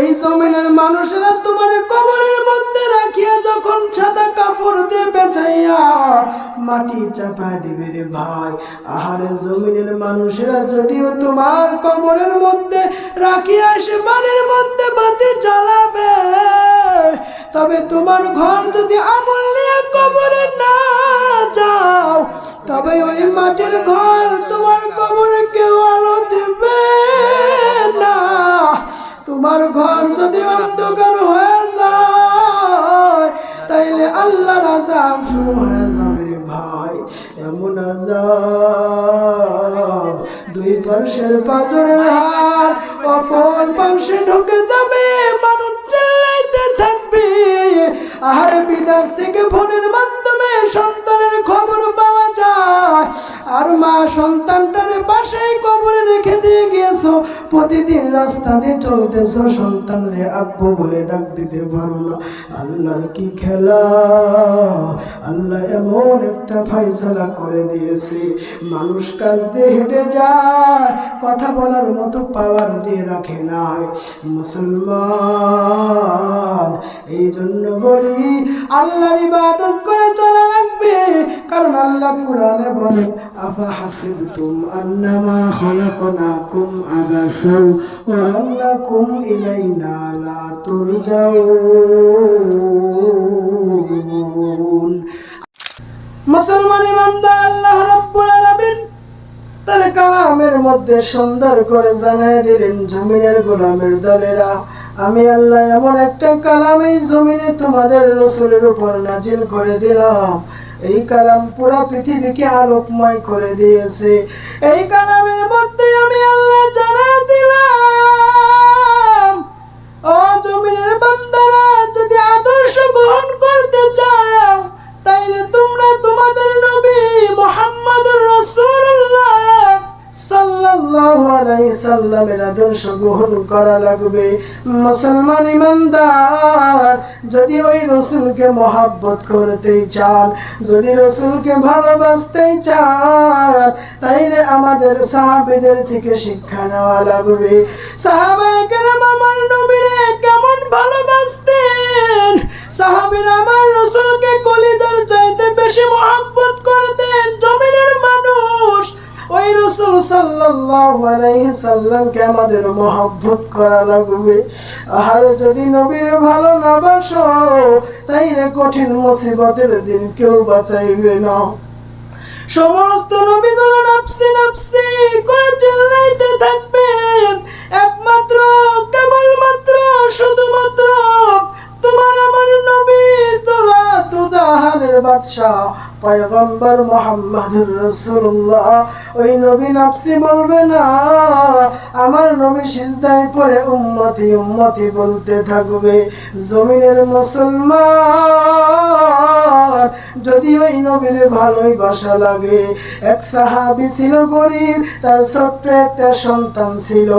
এই জমিনের মানুষেরা তোমার কবরের মধ্যে রাখিয়া যখন সাদা কাপড় দিয়ে বেচাইয়া মাটি চাপা দিবে রে ভাই, আহারে জমিনের মানুষেরা যদিও তোমার কবরের মধ্যে রাখিয়া সে বাড়ির মধ্যে বাতি চালাবে, তবে তোমার ঘর যদি আমল নিয়ে কবরে না যাও, তবে ওই মাটির ঘর তোমার কবরে কেউ আলো দিবে না। তোমার ঘর যদি অন্ধকার হয়ে যায়, তাইলে আল্লাহর আজাব শুরু হয়ে যাবে রে ভাই। এমন দুই পার্শ্বের পাঁচরের হার, অপর পার্শ্বে ঢুকে যাবে, মানুষ চিল্লাইতে থাকবে। আহারে বিদেশ থেকে ফোনের মাধ্যমে প্রতিদিন রাস্তা দিয়ে চলতেছ সন্তান রে আব্বু বলে ডাক দিতে পারো না। আল্লাহর কি খেলা? আল্লাহ এমন একটা ফাইসালা করে দিয়েছে। মানুষ কাজ দিয়ে হেঁটে যায়, কথা বলার মতো পাওয়ার দিয়ে রাখে নাই। মুসলমান এই জন্য বলি, আল্লাহর ইবাদত করে চলা লাগবে। কারণ আল্লাহ কোরআনে বলে আন্নামা খলাকনাকুম আবাসাও ওয়া আন্নাকুম ইলাইনা লা তুরজাউন মুসলমান ইমানদার, আল্লাহ রাব্বুল আলামিন তার কালামের মধ্যে সুন্দর করে জানাই দিলেন, জমিনের গোলামের দলেরা। আমি আল্লাহ এমন একটা কালাম এই জমিনে তোমাদের রসুলের উপর নাজিল করে দিলাম। এই কালাম পুরা পৃথিবীকে আলোকময় করে দিয়েছে। এই কালামের মধ্যে আমি আল্লাহ জানা দিলাম। ও জমিনের বান্দারা, যদি আদর্শ গ্রহণ করতে চাও, তাইলে তোমরা তোমাদের নবী মোহাম্মদুর রাসূলুল্লাহ যদি ওই রসুলকে মহাব্বত করতে চান, যদি রসুলকে ভালোবাসতে চান, তাইলে আমাদের সাহাবেদের থেকে শিক্ষা নেওয়া লাগবে। সাহাবায়ে আমার কেমন ভালোবাসতেন? রসুলকে কলিজার চাইতে বেশি মহাব্বত করতেন। ওই রসুল সাল্লামকে আমাদের মহব্বত করা লাগবে? আর যদি নবীর ভালো না বাসো, তাইলে কঠিন মুসিবতের দিন কেউ বাঁচাইবে না। সমস্ত নবীগুলো নাফসি নাফসি করে চিল্লাইতে থাকবে। একমাত্র, কেবলমাত্র, শুধুমাত্র তোমার আমার নবী তোরা তো জাহানের বাদশাহ। পয়গম্বর মোহাম্মদুর রসুল্লাহ ওই নবী নাফসি বলবে না, আমার নবী সিজদায় পরে উম্মতি উম্মতি বলতে থাকবে। জমিনের মুসলমান, যদি ওই নবীর ভালোই বাসা লাগে। এক সাহাবি ছিল গরিব, তার ছোট্ট একটা সন্তান ছিল।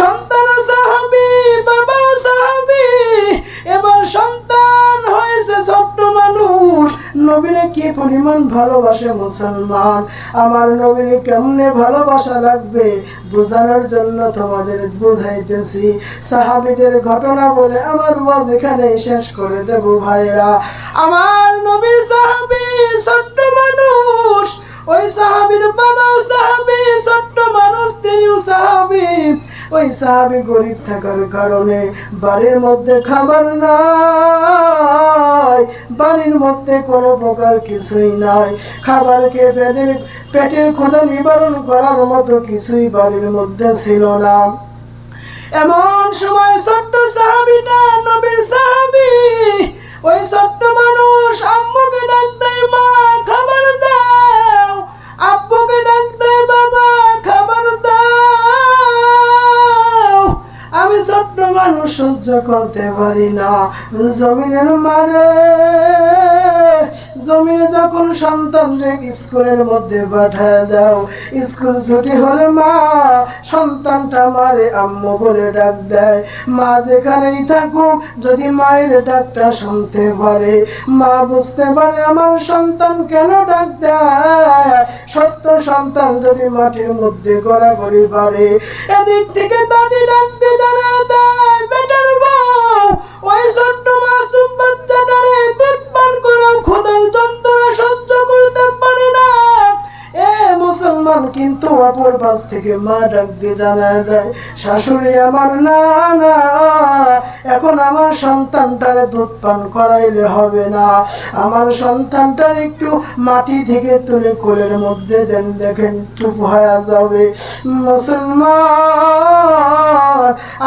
সন্তান সাহাবি, বাবা সাহাবি, এবার সন্তান হয়েছে ছোট্ট মানুষ। নবীরে কি পরিমাণ ভালোবাসে মুসলমান? আমার নবীরে কেমনে ভালোবাসা লাগবে? বোঝানোর জন্য তোমাদের বুঝাইতেছি। সাহাবিদের ঘটনা বলে আমার ওয়াজ এখানেই শেষ করে দেব ভাইরা আমার নবীর সাহাবি ছোট্ট মানুষ। ওই সাহাবির বাবাও সাহাবি, ছোট্ট মানুষ, তিনিও সাহাবি। ওই সাহাবি গরিব থাকার কারণে বাড়ির মধ্যে খাবার নাই। বাড়ির মধ্যে কোনো প্রকার কিছুই নাই। খাবার খেয়ে পেটের পেটের ক্ষুধা নিবারণ করার মতো কিছুই বাড়ির মধ্যে ছিল না। এমন সময় ছোট্ট সাহাবিটা নবীর করতে পারি না। জমিনের মারে, জমিনে যখন সন্তান স্কুলের মধ্যে পাঠায় দাও, স্কুল ছুটি হলে মা সন্তানটা মারে, আম্মু বলে ডাক দেয়। মা যেখানেই থাকুক, যদি মায়ের ডাকটা শুনতে পারে, মা বুঝতে পারে আমার সন্তান কেন ডাক দেয়। সত্য সন্তান যদি মাটির মধ্যে গড়াগড়ি পারে এদিক থেকে দাদি ডাকতে জানা দেয়। পাশ থেকে মা ডাক দিয়ে জানায় দেয়, শাশুড়ি আমার না না, এখন আমার সন্তানটারে দুধ পান করাইলে হবে না। আমার সন্তানটা একটু মাটি থেকে তুলে কোলের মধ্যে দেন, দেখেন চুপ হয়ে যাবে। মুসলমান,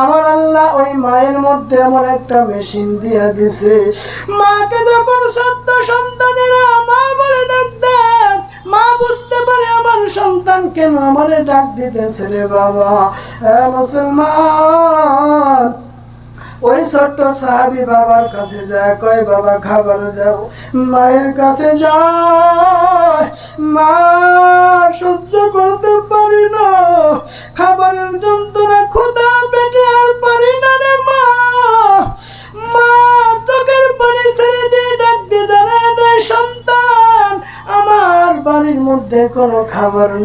আমার আল্লাহ ওই মায়ের মধ্যে এমন একটা মেশিন দিয়া দিছে। মাকে যখন সত্য সন্তানেরা মা বলে ডাক দেয় মা বুঝতে পারে আমার সন্তান কেন আমারে ডাক দিতেছে রে বাবা। মুসলমান, ওই ছোট্ট সাহাবি বাবার কাছে যায়, কয়, বাবা, খাবার দাও। মায়ের কাছে যায়, মা, সহ্য করতে পারি না। খাবারের যন্ত্রণা ক্ষুধা পেটে আর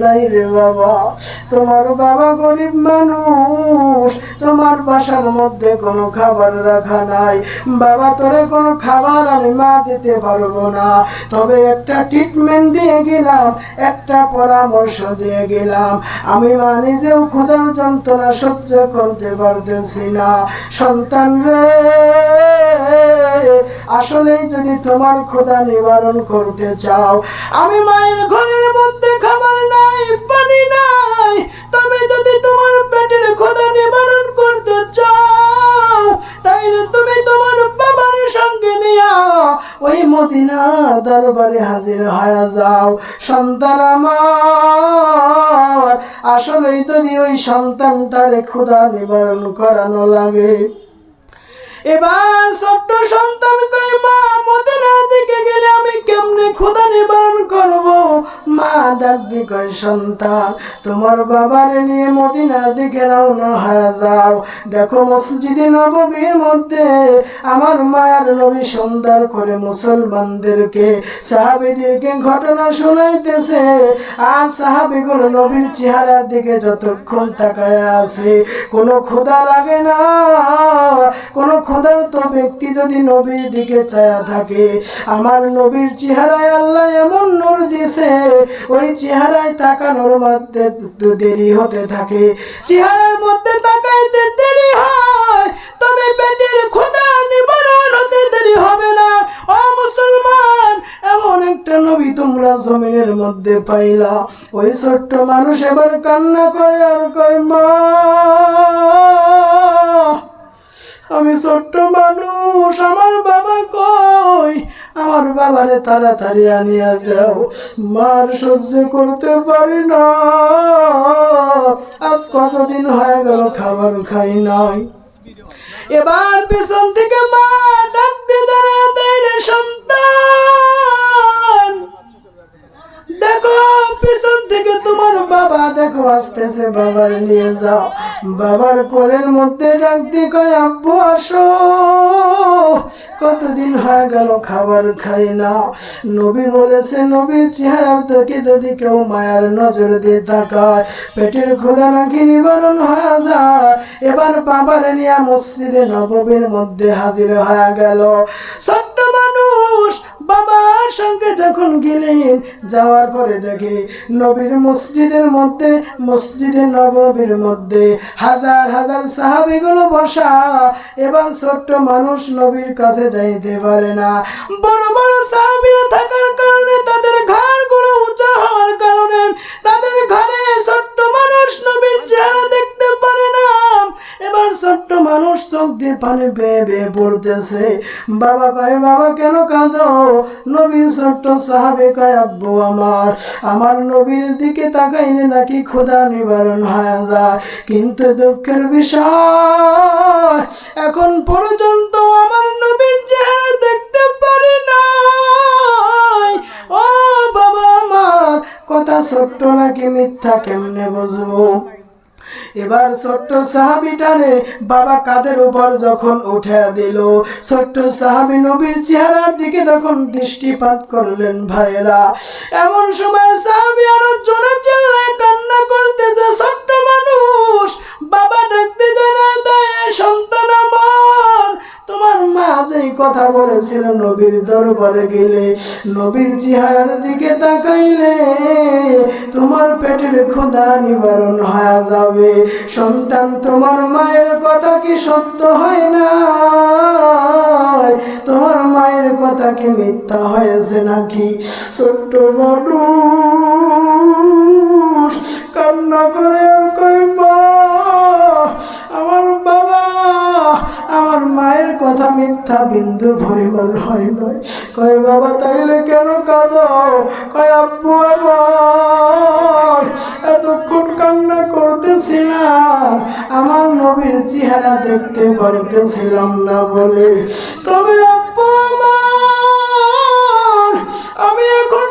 নাই রে বাবা। তোমার বাবা গরিব মানুষ। তোমার বাসার মধ্যে কোনো খাবার রাখা নাই। বাবা, তোরে কোনো খাবার আমি মা দিতে পারব না। তবে একটা ট্রিটমেন্ট দিয়ে গেলাম, একটা পরামর্শ দিয়ে গেলাম। আমি মা নিজেও ক্ষুধার যন্ত্রণা সহ্য করতে পারতেছি না। সন্তান রে, আসলে যদি তোমার ক্ষুধা নিবারণ করতে চাও, আমি মায়ের ঘরের মধ্যে খাবার নাই, পানি নাই। তবে যদি তোমার পেটের ক্ষুধা নিবারণ করতে চাও, তাইলে তুমি তোমার বাবার সঙ্গে নিয়া ওই মদিনা দরবারে হাজির হয়ে যাও। সন্তান আমার, আসলেই যদি ওই সন্তানটারে ক্ষুধা নিবারণ করানো লাগে। এবার ছোট্ট সন্তান কই মা, মদিনার দিকে গেলে আমি কেমনে ক্ষুধা নিবারণ করব? মা ডাক দি সন্তান, তোমার বাবারে নিয়ে মদিনার দিকে রওনা হয়ে যাও। দেখো মসজিদে নববীর মধ্যে আমার মায়ের নবী সুন্দর করে মুসলমানদেরকে, সাহাবিদেরকে ঘটনা শোনাইতেছে। আর সাহাবিগুলো নবীর চেহারার দিকে যতক্ষণ তাকায় আছে, কোনো ক্ষুধা লাগে না, কোনো ক্ষুধার্ত ব্যক্তি যদি নবীর দিকে চায়া থাকে, আমার নবীর চেহারায় আল্লাহ এমন নূর দিছে, ওই চেহারায় তাকানোর মধ্যে দেরি হতে থাকে। চেহারার মধ্যে তাকাইতে দেরি হয়, তবে পেটের ক্ষুধা নিবারণ হতে দেরি হবে না। ও মুসলমান, এমন একটা নবী তোমরা জমিনের মধ্যে পাইলা। ওই ছোট্ট মানুষ এবার কান্না করে আর কয়, মা! আমি ছোট্ট মানুষ, আমার বাবা কই? আমার বাবারে তাড়াতাড়ি আনিয়া দাও। মার সহ্য করতে পারি না। আজ কতদিন হয়ে গেল খাবার খাই নাই। এবার পেছন থেকে মা ডাকতে দেয় সন্তান। দেখো, পিছন থেকে তোমার বাবা দেখো, আসতেছে বাবার নিয়ে যাও। বাবার কোলের মধ্যে ডাকতে কয়, আব্বু, আসো। কতদিন হয়ে গেল খাবার খাই না। নবী বলেছে, নবীর চেহারার থেকে যদি কেউ মায়ার নজর দিয়ে তাকায়, পেটের ক্ষুধা নাকি নিবারণ হয়ে যায়। এবার বাবার নিয়ে মসজিদে নববীর মধ্যে হাজির হয়ে গেল। ছোট্ট মানুষ বাবার সঙ্গে যখন গেলেন, যাওয়ার পরে দেখে নবীর মসজিদের মধ্যে, মসজিদে নববীর মধ্যে হাজার হাজার সাহাবিগুলো বসা এবং ছোট্ট মানুষ নবীর কাছে যাইতে পারে না। বড় বড় সাহাবিরা থাকার কারণে, তাদের ঘাড়গুলো উঁচা হওয়ার কারণে, তাদের ঘরে ছোট্ট মানুষ নবীর চেহারা দেখতে পারে না। এবার ছোট্ট মানুষ চোখ দিয়ে পানি বেয়ে বেয়ে পড়তেছে। বাবা কয়, বাবা, কেন কাঁদো নবীর ছোট্ট সাহাবে আমার আমার নবীর দিকে নাকি নিবারণ হয়ে যায়। কিন্তু দুঃখের বিষয়, এখন পর্যন্ত আমার নবীর চেহারা দেখতে পারি না ও বাবা আমার, কথা ছোট্ট নাকি মিথ্যা কেমনে বুঝব? এবার ছোট্ট সাহাবিটারে বাবা কাদের উপর যখন উঠে দিল। ছোট্ট সাহাবি নবীর চেহারার দিকে তখন দৃষ্টিপাত করলেন ভাইরা এমন সময় সাহাবি আরও জোরে চিল্লায় কান্না করতেছে, ছোট্ট মানুষ, বাবা ডাকতে জানা দেয়, সন্তান আমার। তোমার মা যে কথা বলেছিল নবীর দরবারে গেলে, নবীর চেহারার দিকে তাকাইলে তোমার পেটের ক্ষুধা নিবারণ হয়ে যাবে। সন্তান, তোমার মায়ের কথা কি সত্য হয় না তোমার মায়ের কথা কি মিথ্যা হয়েছে নাকি? ছোট্ট মানুষ, কান্না করে আর কই মিথ্যা বিন্দু পরিমাণ হয় নয়। কয়, বাবা, তাইলে কেন কাঁদ? কয়, আব্বু আমার, এতক্ষণ কান্না করতেছিলাম। আমার নবীর চেহারা দেখতে পারতেছিলাম না বলে। তবে আপু আমার, আমি এখন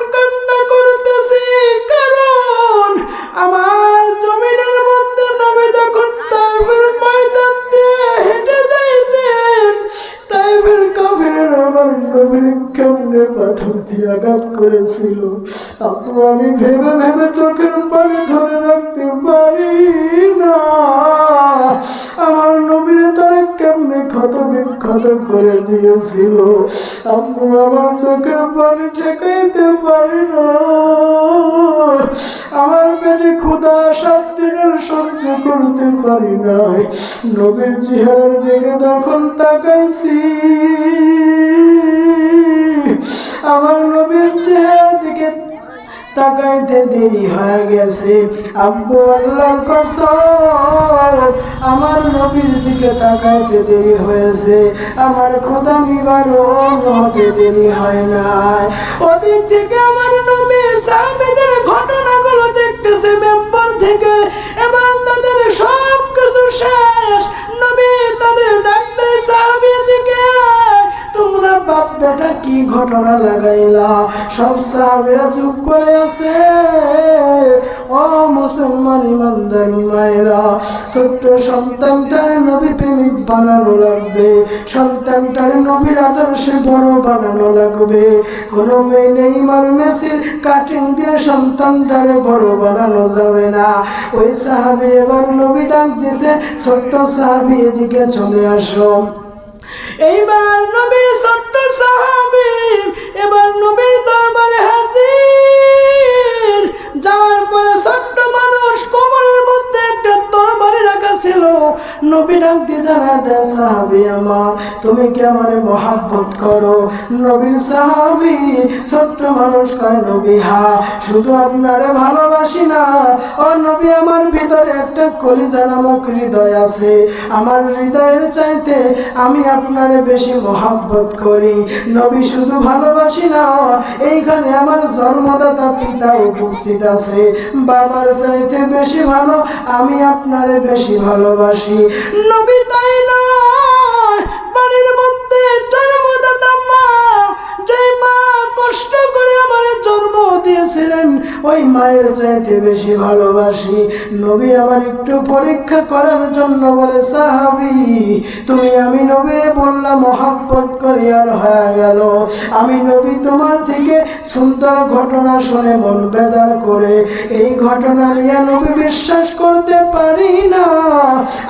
কেমনে পাথর দিয়ে আঘাত করেছিল। আপু, আমি ভেবে ভেবে চোখের পানি ধরে রাখতে পারি না। আমার নবীর তারা কেমনে ক্ষত বিক্ষত করে দিয়েছিল। আপু, আমার চোখের পানি ঠেকাইতে পারি না। আমার পেটে ক্ষুধা সাত দিনের সহ্য করতে পারি নাই। নবীর চেহারার দিকে তখন তাকাইছি। আমার নবীর চেহারার দিকে তাকাইতে দেরি হয়ে গেছে। আব্বু আল্লাহর কসম, আমার নবীর দিকে তাকাইতে দেরি হয়েছে। আমার খোদা নিবারণ হতে দেরি হয় নাই। ওদিক থেকে আমার নবী সাহাবীদের ঘটনাগুলো দেখতেছে, মেম্বার থেকে এবার তাদের সব কিছু শেষ। বেটা কি ঘটনা লাগাইলা? সব সাহাবিরা চুপ করে আছে। ও মুসলমান ইমানদার মায়েরা, ছোট্ট সন্তানটার নবী প্রেমিক বানানো লাগবে। সন্তানটার নবীর আদর্শে বড় বানানো লাগবে। কোনো মেয়ে নেই মার মেসির কাটিং দিয়ে সন্তানটারে বড় বানানো যাবে না। ওই সাহাবি এবার নবী ডাক দিছে, ছোট্ট সাহাবি এদিকে চলে আসো। এইবার নবীর ছোট্ট সাহাবি এবার নবীর দরবারে হাজির। যাওয়ার পরে ছোট্ট মানুষ কোমরের মধ্যে একটা ভালোবাসি না। ও নবী, আমার ভিতরে একটা কলিজা নামক হৃদয় আছে। আমার হৃদয়ের চাইতে আমি আপনারে বেশি মহাব্বত করি। নবী, শুধু ভালোবাসি না, এইখানে আমার জন্মদাতা পিতা উপস্থিত আছে। বাবার চাইতে বেশি ভালো আমি আপনারে বেশি ভালোবাসি। নবী তাই নয় বাড়ির মধ্যে জন্মদাতা মা যে মা কষ্ট করে আমার জন্ম দিয়েছিলেন। ওই মায়ের চাইতে বেশি ভালোবাসি। নবী আমার একটু পরীক্ষা করার জন্য বলে, সাহাবি, তুমি আমি নবীরে বললাম, মহাব্বত করি আর হয়ে গেল। আমি নবী তোমার থেকে সুন্দর ঘটনা শুনে মন বেজার করে। এই ঘটনা নিয়ে নবী বিশ্বাস করতে পারি না।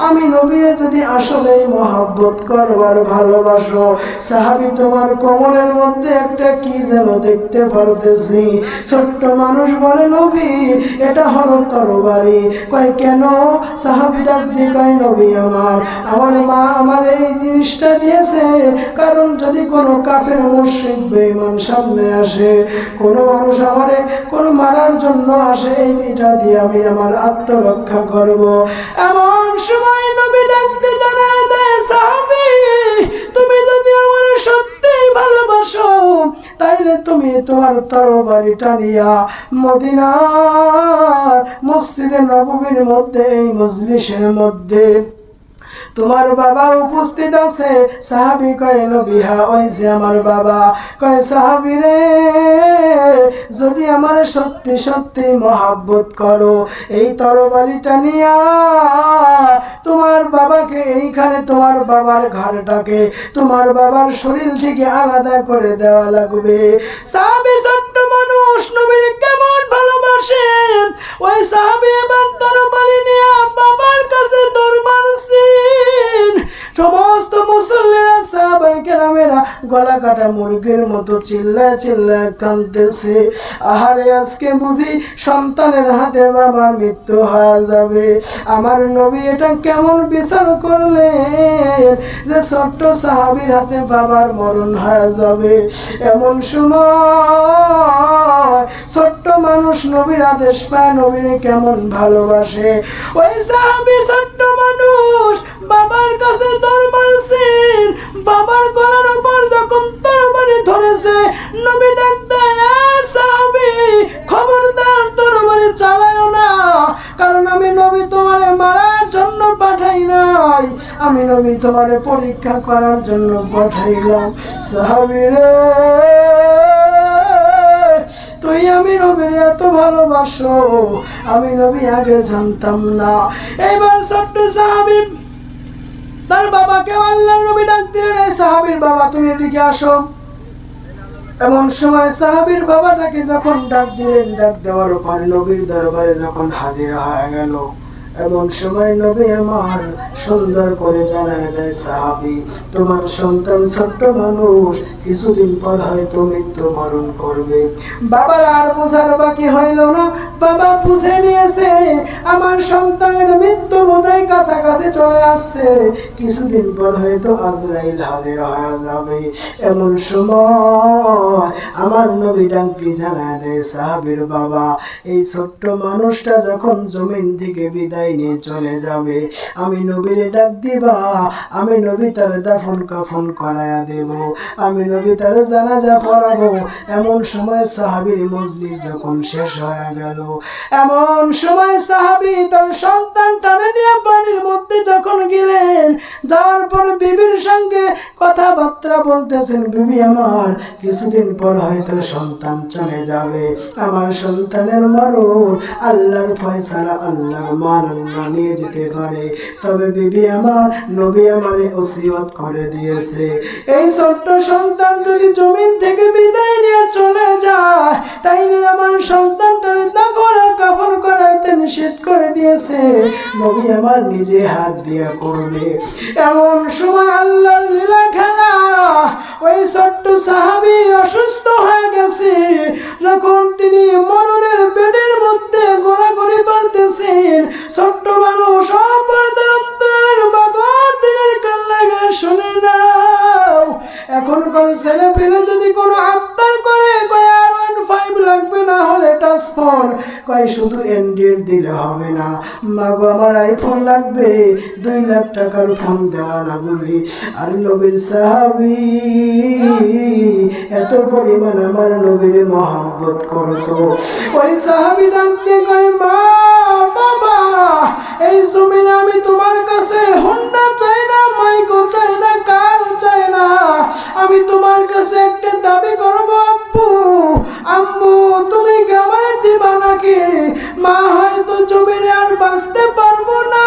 আমি নবীরে যদি আসলেই মহাব্বত করবার ভালোবাসো, সাহাবি তোমার কোমরের মধ্যে একটা কি যেন দেখতে পারতেছি। ছোট্ট মানুষ বলে, নবী, এটা হলো তরবারি কয়, কেন? সাহাবি ডাক দিয়ে কয়, নবী আমার আমার মা আমার এই জিনিসটা দিয়েছে, কারণ যদি কোনো কাফের মুশরিক বেঈমান সামনে আসে, কোনো মানুষ আমারে কোনো মারার জন্য আসে, এই পিঠা দিয়ে আমি আমার আত্মরক্ষা করব। এমন সময় নবী ডাকতে জানায় দেয় সাহাবি, তুমি যদি আমার সত্যিই ভালোবাসো, তাইলে তুমি তোমার তরবারিটা নিয়া মদিনা মসজিদে নবমীর মধ্যে, এই মজলিসের মধ্যে তোমার বাবা উপস্থিত আছে। সাহাবি কয়, নবিহা, ওই যে আমার বাবা। কয়, সাহাবি রে, যদি আমার সত্যি সত্যি মহাব্বত করো, এই তরবারিটা নিয়া তোমার বাবাকে, এইখানে তোমার বাবার ঘরটাকে তোমার বাবার শরীর থেকে আলাদা করে দেওয়া লাগবে। সাহাবি ছোট্ট মানুষ, নবীর কেমন ভালোবাসে। ওই সাহাবি এবার তরবারি নিয়ে বাবার কাছে দৌড় মারছে দিন। সমস্ত মুসল্লিরা সাহাবাই কেরামেরা গলা কাটা মুরগির মতো চিল্লা চিল্লা কাঁদতেছে। আহারে, আজকে বুঝি সন্তানের হাতে বাবার মৃত্যু হয়ে যাবে। আমার নবী এটা কেমন বিচার করলেন যে ছোট্ট সাহাবির হাতে বাবার মরণ হয়ে যাবে। এমন সময় ছোট্ট মানুষ নবীর আদেশ পায়, নবীরে কেমন ভালোবাসে। ওই সাহাবি ছোট্ট মানুষ বাবার কাছে দর মারছেন, বাবার গলার উপর যখন তরবারি ধরেছে, নবী ডাক দেয়, "এ সাহাবি, খবরদার তরবারি চালায়ও না, কারণ আমি নবী তোমারে মারার জন্য পাঠাই নাই, আমি নবী তোমারে পরীক্ষা করার জন্য পাঠাইলাম। সাহাবি রে, তুই আমি নবীর এত ভালোবাসো, আমি নবী আগে জানতাম না। এইবার ছোট্ট সাহাবি তার বাবাকে আল্লাহ নবী ডাক দিলেন, এই সাহাবির বাবা, তুমি এদিকে আসো। এমন সময় সাহাবির বাবাটাকে যখন ডাক দিলেন, ডাক দেওয়ার পর নবীর দরবারে যখন হাজির হয়ে গেল এমন সময় নবী আমার সুন্দর করে জানায় দেয়, সাহাবি, তোমার সন্তান ছোট্ট মানুষ, কিছুদিন পর হয়তো মৃত্যু মৃত্যুবরণ করবে। বাবার আর বোঝার বাকি হইল না। বাবা বুঝে নিয়েছে, আমার সন্তানের মৃত্যু বোধহয় কাছাকাছি চলে আসছে। কিছুদিন পর হয়তো আজরাইল হাজির হয়ে যাবে। এমন সময় আমার নবী ডাকটি জানায় দেয়, সাহাবির বাবা, এই ছোট্ট মানুষটা যখন জমিন থেকে বিদায় নিয়ে চলে যাবে। আমি নবীর ডাক দিবা, আমি নবী তার দাফন কাফন করায়া দেব। আমি নবী তার জানাজা পড়াবো। এমন সময় সাহাবির মজলি যখন শেষ হয়ে গেল, এমন সময় সাহাবি তার সন্তান টানে নিয়ে পানির মধ্যে যখন গেলেন, যাওয়ার পর বিবির সঙ্গে কথাবার্তা বলতেছেন, বিবি আমার, কিছুদিন পর হয়তো সন্তান চলে যাবে। আমার সন্তানের মরণ, আল্লাহর ফয়সালা, আল্লাহর মার আল্লাহ নিয়ে যেতে পারে। তবে বিবি আমার, নবী আমারে ওসিয়ত করে দিয়েছে। এই ছোট্ট সন্তান যদি জমিন থেকে বিদায় নিয়ে চলে যায়, তাইলে আমার সন্তানটারে দাফন আর কাফন করাইতে নিষেধ করে দিয়েছে। নবী আমার নিজে হাত দিয়া করবে। এমন সময় আল্লাহর লীলা খেলা, ওই ছোট্ট সাহাবি অসুস্থ হয়ে গেছে। যখন তিনি মরণের বেডের মধ্যে ঘোরাঘুরি পারতেছেন ছোট্ট মানুষ অপরদের অন্তরের মাগর দিনের শুনে নাও। ছেলে পেলে যদি কোনো আবদার করে, কয় আর ওয়ান ফাইভ লাগবে না হলে টাচ ফোন কয় শুধু দিলে হবে না। মাগো, আমার আইফোন লাগবে, দুই লাখ টাকার ফোন দেওয়া লাগবে। আর নবীর সাহাবি, এত পরিমাণ আমার নবীর মহব্বত করতো। ওই সাহাবি ডাকতে কয়, মা বাবা এই জমিনে আমি তোমার কাছে হন্ডা চাই না মাইকো চাই না, কার চাই না। আমি তোমার কাছে একটা দাবি করব আপু আম্মু, তুমি কি আমার দিবা নাকি? মা হয়তো জমিনে আর বাঁচতে পারব না।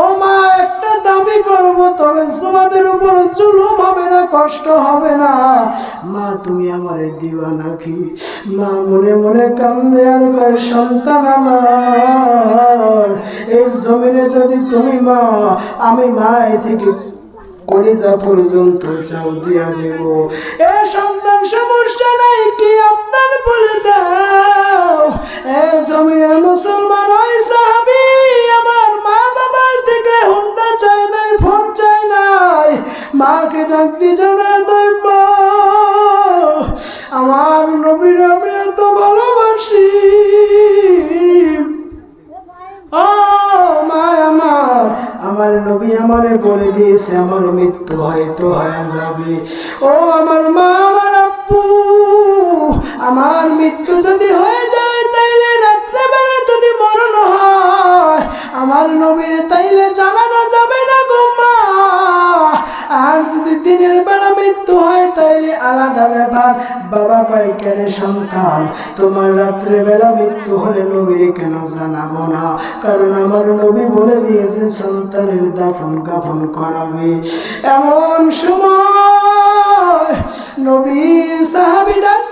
ও মা একটা দাবি করব, তবে তোমাদের উপর জুলুম হবে না, কষ্ট হবে না। মা, তুমি আমারে দিবা নাকি মা, মনে মনে কান্দে আর কয়, সন্তান আমার, এই জমিনে যদি তুমি মা, আমি মায়ের থেকে কলিজা পর্যন্ত চাও দিয়া দেব। এ সন্তান, সমস্যা নাই, কি আপনার বলে দাও? এ জমিনের মুসলমান ওই মাকে ডাক দিতে না দেয় মা। আমার নবীর আমি এত ভালোবাসি। ও মা আমার আমার নবী আমারে বলে দিয়েছে, আমার মৃত্যু হয়তো হয়ে যাবে। ও আমার মা, আমার আব্বু, আমার মৃত্যু যদি হয়ে যায়, তাইলে রাত্রেবেলা যদি মরণ হয়, আমার নবীরে তাইলে জানানো যাবে না গো দিনের বেলা মৃত্যু হয়, তাইলে আলাদা ব্যাপার। বাবা কয়েকের সন্তান, তোমার রাত্রে বেলা মৃত্যু হলে নবীরে কেন জানাব না? কারণ আমার নবী বলে দিয়েছে, সন্তানের দাফন কাফন করাবে। এমন সময় নবীর সাহাবি ডাকতে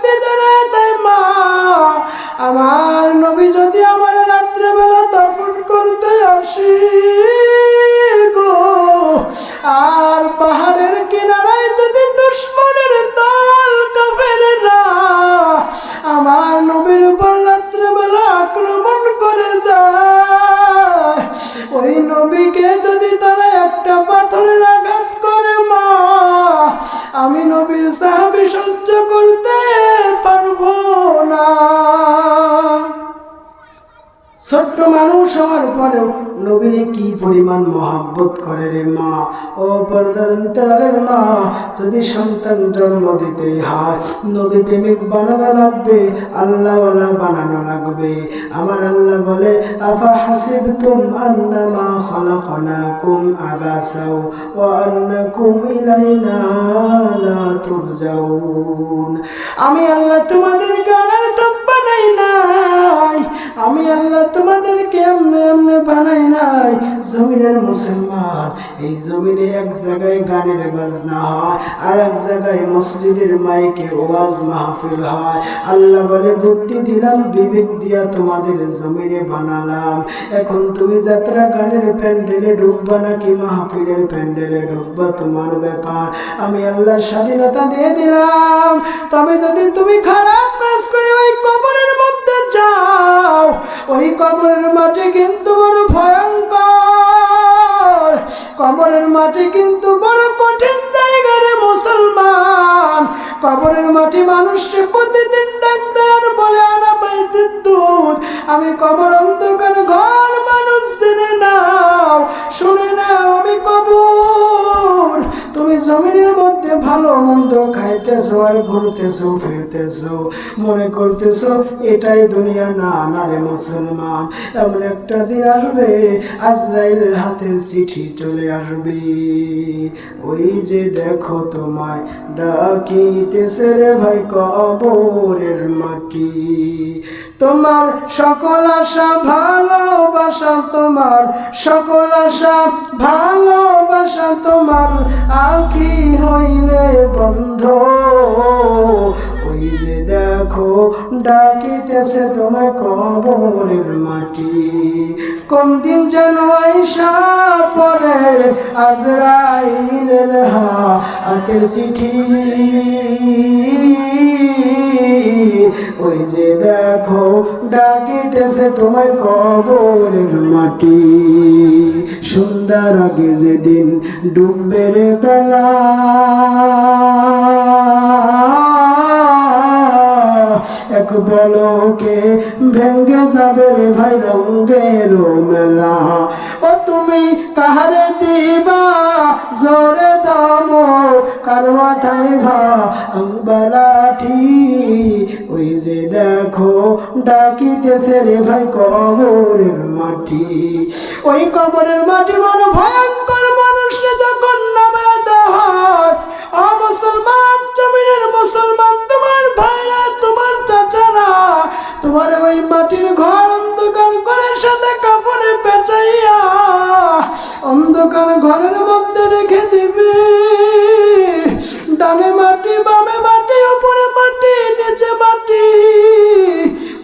ছোট্ট মানুষ হওয়ার পরেও নবীনে কি পরিমাণ মহাব্বত করে রে মা? ও পর্দার মা, যদি সন্তান জন্ম দিতেই হয়, নবী প্রেমিক বানানো লাগবে, আল্লাহওয়ালা বানানো লাগবে। আমার আল্লাহ বলে, আফা হাসিব তুম আন্নামা খলাকনাকুম আবাসাও ও আন্নাকুম ইলাইনা লা তুরজাউন। আমি আল্লাহ বানাই নাই আমি আল্লাহ তোমাদেরকে এমনি এমনি বানাই নাই। জমিনের মুসলমান, এই জমিনে এক জায়গায় গানের বাজনা হয়, আর এক জায়গায় মসজিদের মাইকে ওয়াজ মাহফিল হয়। আল্লাহ বলে, বুদ্ধি দিলাম, বিবেক দিয়া তোমাদের জমিনে বানালাম। এখন তুমি যাত্রা গানের প্যান্ডেলে ঢুকবা নাকি মাহফিলের প্যান্ডেলে ঢুকবা তোমার ব্যাপার। আমি আল্লাহর স্বাধীনতা দিয়ে দিলাম। তবে যদি তুমি খারাপ কাজ করে ওই ওই কবরের মাটি কিন্তু বড় ভয়ঙ্কর। কবরের মাটি কিন্তু বড় কঠিন জায়গা রে মুসলমান। কবরের মাটি মানুষকে প্রতিদিন ডাক্তার বলে আনা পাইতে দুধ। আমি কবর অন্ধকার ঘর মানুষ চিনে নাও, শুনে নাও আমি কবর। তুমি জমিনের মধ্যে ভালো মন্দ খাইতেছো আর ঘুরতেছো, ফিরতেছো, মনে করতেছো, এটাই দুনিয়া না না মুসলমান। এমন একটা দিন আসবে আজরাইল হাতের চিঠি চলে আসবে। ওই যে দেখো তোমায় ডাকিতেছে রে ভাই কবরের মাটি। তোমার সকল আশা, ভালোবাসা, তোমার সকল আশা ভালোবাসা তোমার আঁকি হইলে বন্ধ? দেখো ডাকিতেছে তোমার কবরের মাটি। কোন দিন যেন আইসা পরে আজরাইলের হাতের চিঠি। ওই যে দেখো ডাকিতেছে তোমার কবরের মাটি। সুন্দর আগে যেদিন ডুববে বেলা। এক বলকে ভেঙ্গে যাবে রে ভাই রঙ্গের মেলা। ও তুমি কাহারে দিবা? জোরে দামো কার মাথায় ভা বেলাটি ওই যে দেখো, ডাকিতেছে রে ভাই কবরের মাটি। ওই কবরের মাটি বড় ভয়ঙ্কর মানুষকে যখন নামে দেয় আ মুসলমান, জমিনের মুসলমান তোমার ওই মাটির ঘর অন্ধকার করে সাথে কাপড়ে পেঁচাইয়া অন্ধকার ঘরের মধ্যে রেখে দিবে। ডানে মাটি, বামে মাটি, উপরে মাটি, নিচে মাটি,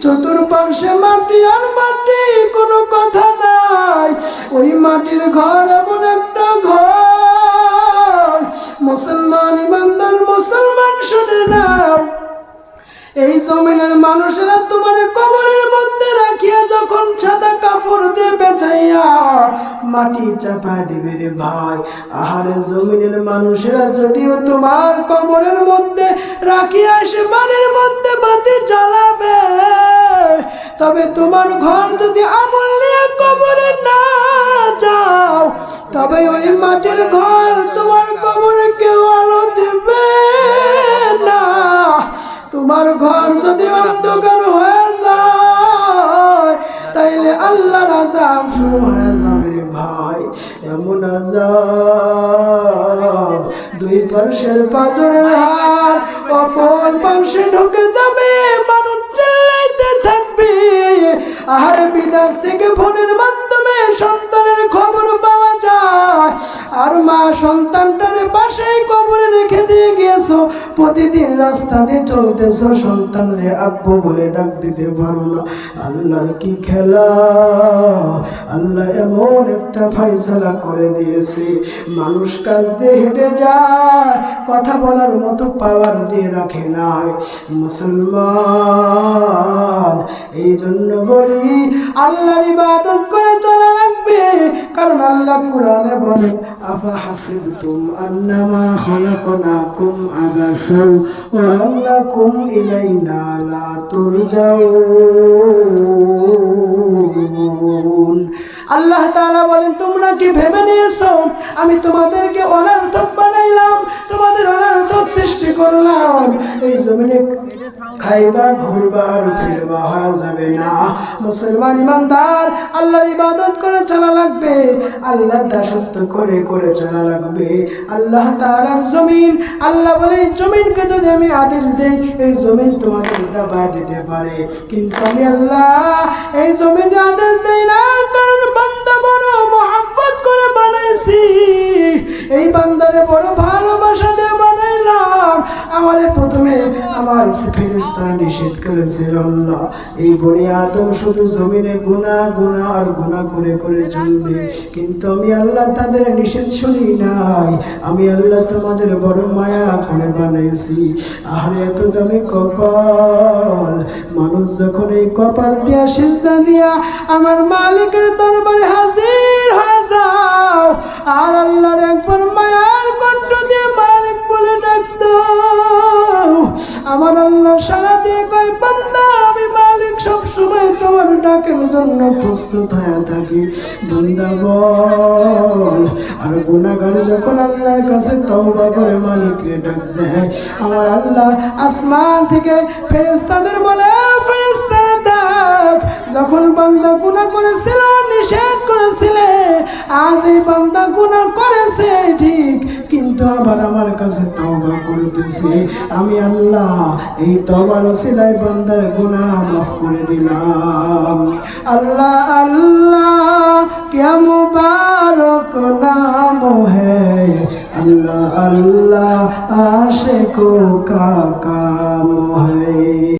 চতুর্পার্শ্বে মাটি আর মাটি, কোনো কথা নাই। ওই মাটির ঘর এমন একটা ঘর। মুসলমান ইমানদার মুসলমান শুনে নাও। এই জমিনের মানুষেরা তোমার কবরের মধ্যে রাখিয়া যখন সাদা কাপড় দিয়ে বেছাইয়া মাটি চাপা দিবে রে ভাই। আহারে জমিনের মানুষেরা যদিও তোমার কবরের মধ্যে রাখিয়া সে বাড়ির মধ্যে বাতি জ্বালাবে তবে তোমার ঘর যদি আমল নিয়ে কবরে না যাও, তবে ওই মাটির ঘর তোমার কবরে কেউ আলো দেবে না। তোমার ঘর যদি অন্ধকার হয়ে যায় তাইলে আল্লাহর আজাব শুরু হয়ে যাবে রে ভাই। এমন আজাব দুই পার্শ্বের পাঁচরের হার, অপর পার্শ্বে ঢুকে যাবে, মানুষ চিল্লাইতে থাকবে। আর বিদেশ থেকে ফোনের মাধ্যমে সন্তানের খবর পাওয়া যায়। আর মা সন্তানটারে পাশেই কবরে রেখে দিয়ে গিয়েছো প্রতিদিন রাস্তা দিয়ে চলতেছো সন্তান রে আব্বু বলে ডাক দিতে পারো না। আল্লাহর কি খেলা? আল্লাহ এমন একটা ফাইসালা করে দিয়েছে। মানুষ কাজ দিয়ে হেঁটে যায়, কথা বলার মতো পাওয়ার দিয়ে রাখে নাই। মুসলমান, এই জন্য বলি, আল্লাহর ইবাদত করে চলা লাগবে। কারণ আল্লাহ কোরআনে বলেন, আফা হাসিবতুম আন্নামা খলাকনাকুম আবাসাও ওয়ালাকুম ইলাইনা লা তুরজাউন। আল্লাহ তাআলা বলেন, তোমরা কি ভেবে নিয়েছো? আমি তোমাদেরকে অনর্থক বানাইলাম, তোমাদের অনর্থক সৃষ্টি করলাম। এই জমিনে খাইবা, ঘুরবা আর হওয়া যাবে না। মুসলমান ইমানদার, আল্লাহর ইবাদত করে চলা লাগবে। আল্লাহর দাসত্ব করে করে চলা লাগবে। আল্লাহ তাআলার জমিন, আল্লাহ বলে জমিনকে যদি আমি আদেশ দেই, এই জমিন তোমাদের দাবা দিতে পারে। কিন্তু আমি আল্লাহ, এই জমিনে আদেশ দেই না, কারণ বান্দা বড়। মহাব্বত করে বানাইছি। এই বান্দারে বড় ভালোবাসা দিয়ে বানাইলাম। আমারে প্রথমে আমার ফেরেস্তারা নিষেধ করেছে আল্লাহ। এই বনি আদম শুধু জমিনে গুণা গুণা আর গুণা করে করে চলবে কিন্তু আমি আল্লাহ তাদের নিষেধ শুনি নাই। আমি আল্লাহ তোমাদের বড় মায়া করে বানাইছি। আর এত দামি কপাল। মানুষ যখন এই কপাল দিয়া সিজদা দিয়া আমার মালিকের দরবারে হাজির হয়ে যাও। আর আল্লাহর একবার মায়ার কণ্ঠ দিয়ে মালিক বলে ডাক দাও। আমার আল্লাহ সারা দিয়ে কয়, বান্দা, আমি মালিক সব সময় তোমার ডাকের জন্য প্রস্তুত হয়ে থাকি। বান্দা বল, আর গুনাহগার যখন আল্লাহর কাছে তওবা করে মালিকরে ডাক দেয়, আমার আল্লাহ আসমান থেকে ফেরেশতাদের বলে ফেরেশতারা ডাক যখন বান্দা গুনাহ করেছিল নিষেধ করেছিলে আজ এই বান্দা গুনাহ করেছে ঠিক কিন্তু আবার আমার কাছে তওবা করতেছে আমি আল্লাহ এই তওবার ওসিলায় বান্দার গুনাহ মাফ করে দিলাম আল্লাহ আল্লাহ क्या मुबारक नाम है अल्लाह अल्लाह आशिकों का काम है